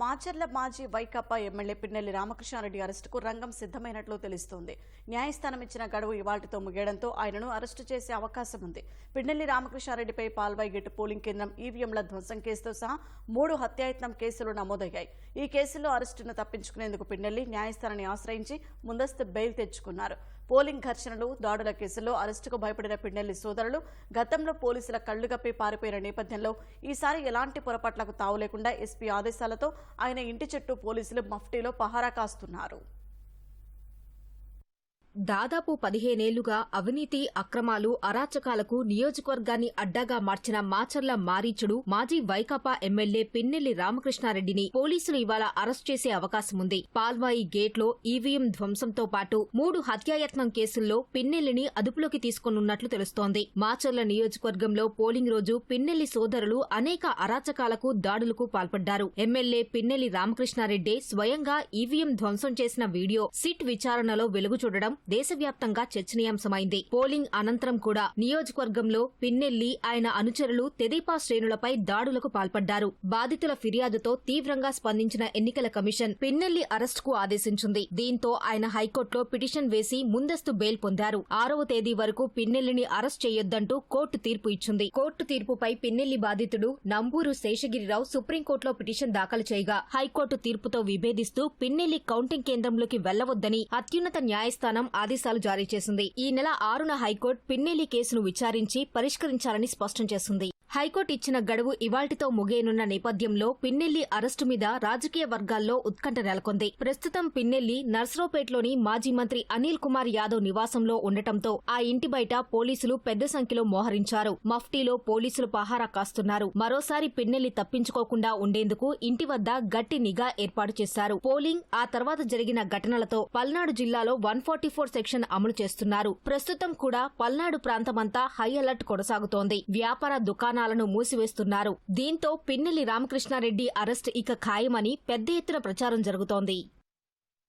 మాచర్ల మాజీ వైకాపా ఎమ్మెల్యే పిన్నెల్లి రామకృష్ణారెడ్డి అరెస్టుకు రంగం సిద్ధమైనట్లు తెలుస్తోంది. న్యాయస్థానం ఇచ్చిన గడువు ఇవాళ్టితో ముగియడంతో ఆయనను అరెస్టు చేసే అవకాశం ఉంది. పిన్నెల్లి రామకృష్ణారెడ్డిపై పాల్వాయి గేటు పోలింగ్ కేంద్రం ఈవీఎంల ధ్వంసం కేసుతో సహా మూడు హత్యాయత్నం కేసులు నమోదయ్యాయి. ఈ కేసుల్లో అరెస్టును తప్పించుకునేందుకు పిన్నెల్లి న్యాయస్థానాన్ని ఆశ్రయించి ముందస్తు బెయిల్ తెచ్చుకున్నారు. పోలింగ్ ఘర్షణలు దాడుల కేసుల్లో అరెస్టుకు భయపడిన పిన్నెల్లి సోదరులు గతంలో పోలీసుల కళ్ళుగప్పి పారిపోయిన నేపథ్యంలో ఈసారి ఎలాంటి పొరపాట్లకు తావు లేకుండా ఎస్పీ ఆదేశాలతో ఆయన ఇంటి చుట్టూ పోలీసులు మఫ్టీలో పహారా కాస్తున్నారు. దాదాపు పదిహేనేళ్ళుగా అవినీతి అక్రమాలు అరాచకాలకు నియోజకవర్గాన్ని అడ్డాగా మార్చిన మాచర్ల మారీచుడు మాజీ వైకాపా ఎమ్మెల్యే పిన్నెల్లి రామకృష్ణారెడ్డిని పోలీసులు ఇవాళ అరెస్ట్ చేసే అవకాశం ఉంది పాల్వాయి గేట్లో ఈవీఎం ధ్వంసంతో పాటు మూడు హత్యాయత్నం కేసుల్లో పిన్నెల్లిని అదుపులోకి తీసుకున్నట్లు తెలుస్తోంది. మాచర్ల నియోజకవర్గంలో పోలింగ్ రోజు పిన్నెల్లి సోదరులు అనేక అరాచకాలకు దాడులకు పాల్పడ్డారు. ఎమ్మెల్యే పిన్నెల్లి రామకృష్ణారెడ్డి స్వయంగా ఈవీఎం ధ్వంసం చేసిన వీడియో సిట్ విచారణలో వెలుగు చూడడం దేశవ్యాప్తంగా చర్చనీయాంశమైంది. పోలింగ్ అనంతరం కూడా నియోజకవర్గంలో పిన్నెల్లి ఆయన అనుచరులు తెదేపా శ్రేణులపై దాడులకు పాల్పడ్డారు. బాధితుల ఫిర్యాదుతో తీవ్రంగా స్పందించిన ఎన్నికల కమిషన్ పిన్నెల్లి అరెస్టుకు ఆదేశించింది. దీంతో ఆయన హైకోర్టులో పిటిషన్ వేసి ముందస్తు బెయిల్ పొందారు. ఆరవ తేదీ వరకు పిన్నెల్లిని అరెస్ట్ చేయొద్దంటూ కోర్టు తీర్పు ఇచ్చింది. కోర్టు తీర్పుపై పిన్నెల్లి బాధితుడు నంబూరు శేషగిరిరావు సుప్రీంకోర్టులో పిటిషన్ దాఖలు చేయగా హైకోర్టు తీర్పుతో విభేదిస్తూ పిన్నెల్లి కౌంటింగ్ కేంద్రంలోకి వెళ్ళవద్దని అత్యున్నత న్యాయస్థానం ఆదేశాలు జారీ చేసింది. ఈ నెల ఆరున హైకోర్టు పిన్నెలి కేసును విచారించి పరిష్కరించాలని స్పష్టం చేసింది. హైకోర్టు ఇచ్చిన గడువు ఇవాల్టితో ముగియనున్న నేపథ్యంలో పిన్నెల్లి అరెస్టు మీద రాజకీయ వర్గాల్లో ఉత్కంఠ నెలకొంది. ప్రస్తుతం పిన్నెల్లి నర్సరావుపేటలోని మాజీ మంత్రి అనిల్ కుమార్ యాదవ్ నివాసంలో ఉండటంతో ఆ ఇంటి బయట పోలీసులు పెద్ద సంఖ్యలో మోహరించారు. మఫ్టీలో పోలీసులు పహారా కాస్తున్నారు. మరోసారి పిన్నెల్లి తప్పించుకోకుండా ఉండేందుకు ఇంటి వద్ద గట్టి నిఘా ఏర్పాటు చేశారు. పోలింగ్ ఆ తర్వాత జరిగిన ఘటనలతో పల్నాడు జిల్లాలో వన్ సెక్షన్ అమలు చేస్తున్నారు. ప్రస్తుతం కూడా పల్నాడు ప్రాంతమంతా హై అలర్ట్ కొనసాగుతోంది. వ్యాపార దుకాణాలను మూసివేస్తున్నారు. దీంతో పిన్నెల్లి రామకృష్ణారెడ్డి అరెస్ట్ ఇక ఖాయమని పెద్ద ఎత్తున ప్రచారం జరుగుతోంది.